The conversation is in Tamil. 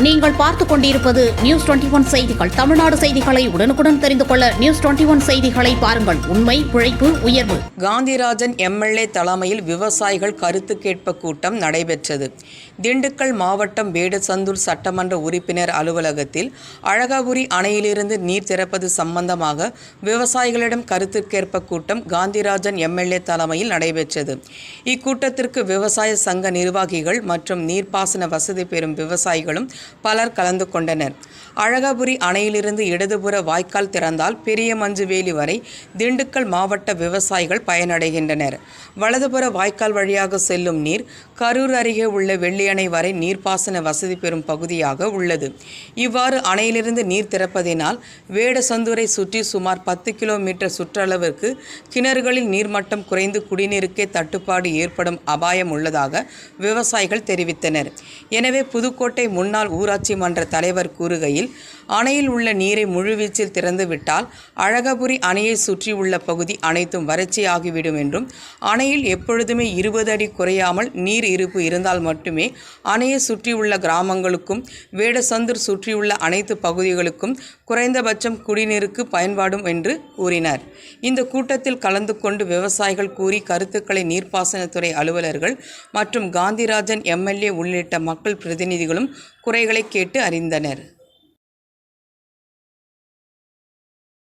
நீங்கள் பார்த்துக் கொண்டிருப்பது நியூஸ் டுவெண்டி ஒன் செய்திகள். தமிழ்நாடு செய்திகளை உடனுக்குடன் தெரிந்து கொள்ள நியூஸ் டுவெண்டி ஒன் செய்திகளை பாருங்கள். உண்மை உழைப்பு உயர்வு. காந்திராஜன் எம்எல்ஏ தலைமையில் விவசாயிகள் கருத்து கேட்ப கூட்டம் நடைபெற்றது. திண்டுக்கல் மாவட்டம் வேடசந்தூர் சட்டமன்ற உறுப்பினர் அலுவலகத்தில் அழகாபுரி அணையிலிருந்து நீர் திறப்பது சம்பந்தமாக விவசாயிகளிடம் கருத்து கூட்டம் காந்திராஜன் எம்எல்ஏ தலைமையில் நடைபெற்றது. இக்கூட்டத்திற்கு விவசாய சங்க நிர்வாகிகள் மற்றும் நீர்ப்பாசன வசதி பெறும் விவசாயிகளும் பலர் கலந்து கொண்டனர். அழகாபுரி அணையிலிருந்து இடதுபுற வாய்க்கால் திறந்தால் பெரிய மஞ்சுவேலி வரை திண்டுக்கல் மாவட்ட விவசாயிகள் பயனடைகின்றனர். வலதுபுற வாய்க்கால் வழியாக செல்லும் நீர் கரூர் அருகே உள்ள வெள்ளியணை வரை நீர்ப்பாசன வசதி பெறும் பகுதியாக உள்ளது. இவ்வாறு அணையிலிருந்து நீர் திறப்பதினால் வேடசந்தூரை சுற்றி சுமார் பத்து கிலோமீட்டர் சுற்றளவிற்கு கிணறுகளில் நீர்மட்டம் குறைந்து குடிநீருக்கே தட்டுப்பாடு ஏற்படும் அபாயம் உள்ளதாக விவசாயிகள் தெரிவித்தனர். எனவே புதுக்கோட்டை முன்னாள் ஊராட்சி மன்ற தலைவர் கூறுகையில் அணையில் உள்ள நீரை முழுவீச்சில் திறந்துவிட்டால் அழகபுரி அணையை சுற்றியுள்ள பகுதி அனைத்தும் வறட்சியாகிவிடும் என்றும் அணையில் எப்பொழுதுமே இருபது அடி குறையாமல் நீர் இருப்பு இருந்தால் மட்டுமே அணையை சுற்றியுள்ள கிராமங்களுக்கும் வேடசந்தூர் சுற்றியுள்ள அனைத்து பகுதிகளுக்கும் குறைந்தபட்சம் குடிநீருக்கு பயன்பாடும் என்று கூறினார். இந்த கூட்டத்தில் கலந்து கொண்டு விவசாயிகள் கூறி கருத்துக்களை நீர்ப்பாசனத்துறை அலுவலர்கள் மற்றும் காந்திராஜன் எம்எல்ஏ உள்ளிட்ட மக்கள் பிரதிநிதிகளும் குறைகளை கேட்டு அறிந்தனர்.